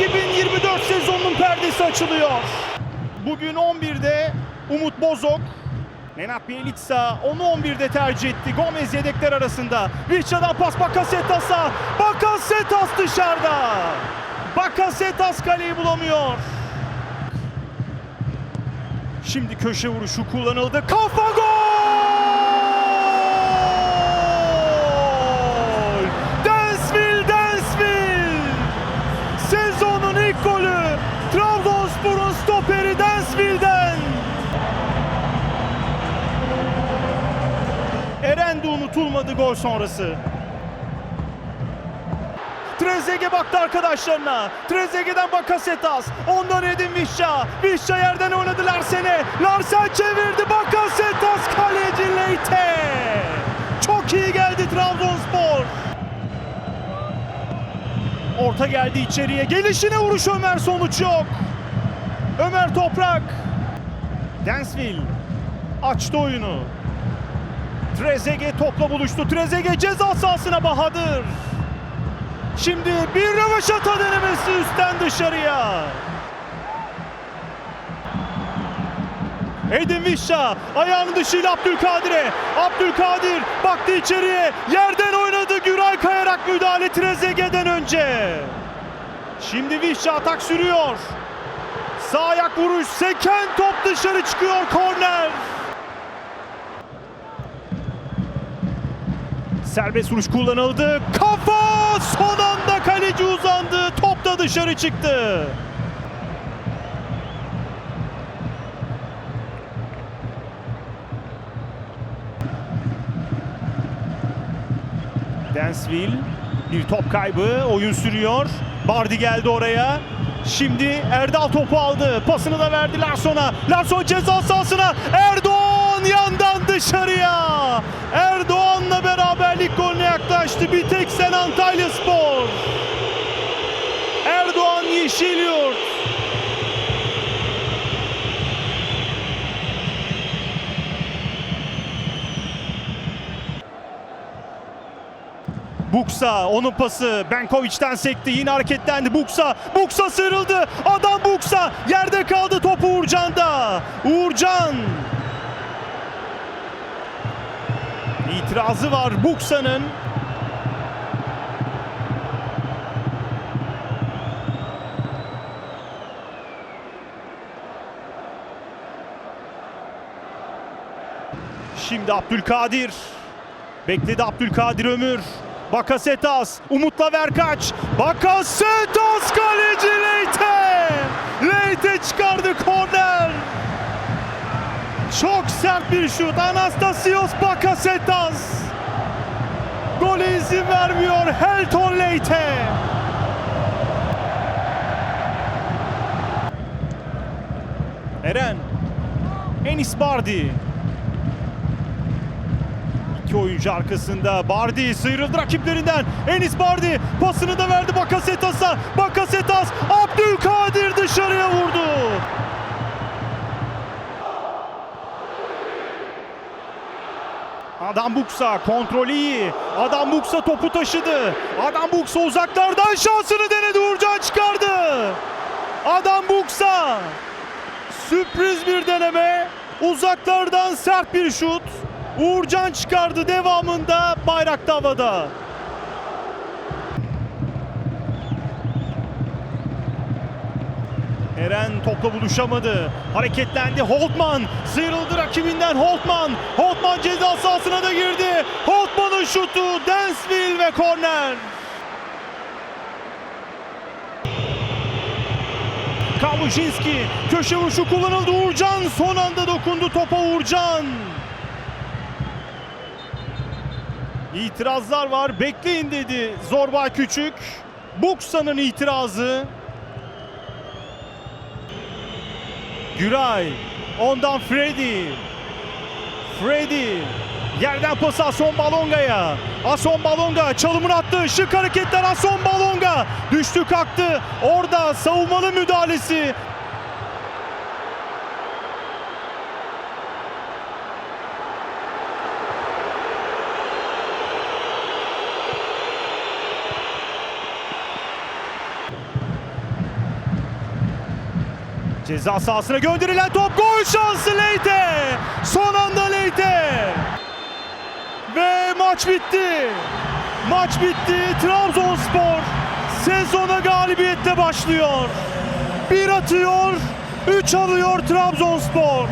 2023-2024 sezonunun perdesi açılıyor. Bugün 11'de Umut Bozok, Nenad Bielitsa onu 11'de tercih etti. Gomez yedekler arasında. Vişça'dan pas Bakasetas'a. Bakasetas dışarıda. Bakasetas kaleyi bulamıyor. Şimdi köşe vuruşu kullanıldı. Kafa gol! Eren de unutulmadı gol sonrası. Trezeguet baktı arkadaşlarına. Trezeguet'den Bakasetas. Ondan Edin Vişça. Vişça yerden oynadı Larsen'e. Larsen çevirdi. Bakasetas kaleci Leite. Çok iyi geldi Trabzonspor. Orta geldi içeriye. Gelişine vuruş Ömer sonuç yok. Ömer Toprak. Densville açtı oyunu. Trezeguet topla buluştu. Trezeguet ceza sahasına Bahadır. Şimdi bir rövaşata denemesi üstten dışarıya. Edin Vişça ayağının dışıyla Abdülkadir'e. Abdülkadir baktı içeriye. Yerden oynadı Güray kayarak müdahale Trezeguet'den önce. Şimdi Vişça atak sürüyor. Sağ ayak vuruş. Seken top dışarı çıkıyor. Korner. Serbest vuruş kullanıldı. Kafa! Son anda kaleci uzandı. Top da dışarı çıktı. Densville bir top kaybı. Oyun sürüyor. Bardi geldi oraya. Şimdi Erdal topu aldı. Pasını da verdi Larson'a. Larson ceza sahasına. Erdoğan yandan dışarıya. Golüne Bir tek sen Antalya Spor. Erdoğan Yeşilyurt. Buksa onun pası. Benkovic'den sekti yine hareketlendi. Buksa Buksa sıyrıldı. Adam Buksa. Yerde kaldı topu Uğurcan'da. Uğurcan. İtirazı var Buksa'nın Şimdi Abdülkadir Bekledi Abdülkadir Ömür. Bakasetas, Umut'la Verkaç. Bakasetas kaleci Leyte. Leyte çıkardı korner. Çok sert bir şut. Anastasios Bakasetas. Gole izin vermiyor Helton Leyte. Eren. Enis Bardi. İki oyuncu arkasında. Bardi sıyrıldı rakiplerinden. Enis Bardi pasını da verdi Bakasetas'a. Bakasetas Abdülkadir dışarıya vurdu. Adam Buksa kontrolü iyi. Adam Buksa topu taşıdı. Adam Buksa uzaklardan şansını denedi. Uğurcan çıkardı. Adam Buksa. Sürpriz bir deneme. Uzaklardan sert bir şut. Uğurcan çıkardı devamında bayrak havada. Eren topla buluşamadı. Hareketlendi. Holtman sıyrıldı rakibinden Holtman. Holtman ceza sahasına da girdi. Holtman'ın şutu Densville ve korner. Kalujinski köşe vuruşu kullanıldı. Uğurcan son anda dokundu topa Uğurcan. İtirazlar var. Bekleyin dedi Zorbay Küçük. Buksa'nın itirazı. Güray. Ondan Freddy. Freddy. Yerden pas Ason Balonga'ya. Ason Balonga çalımını attı. Şık hareketler Ason Balonga. Düştü kalktı. Orada savunmalı müdahalesi. Ceza sahasına gönderilen top gol şansı Leyte. Son anda Leyte. Ve maç bitti. Maç bitti. Trabzonspor sezona galibiyetle başlıyor. Bir atıyor, üç alıyor Trabzonspor.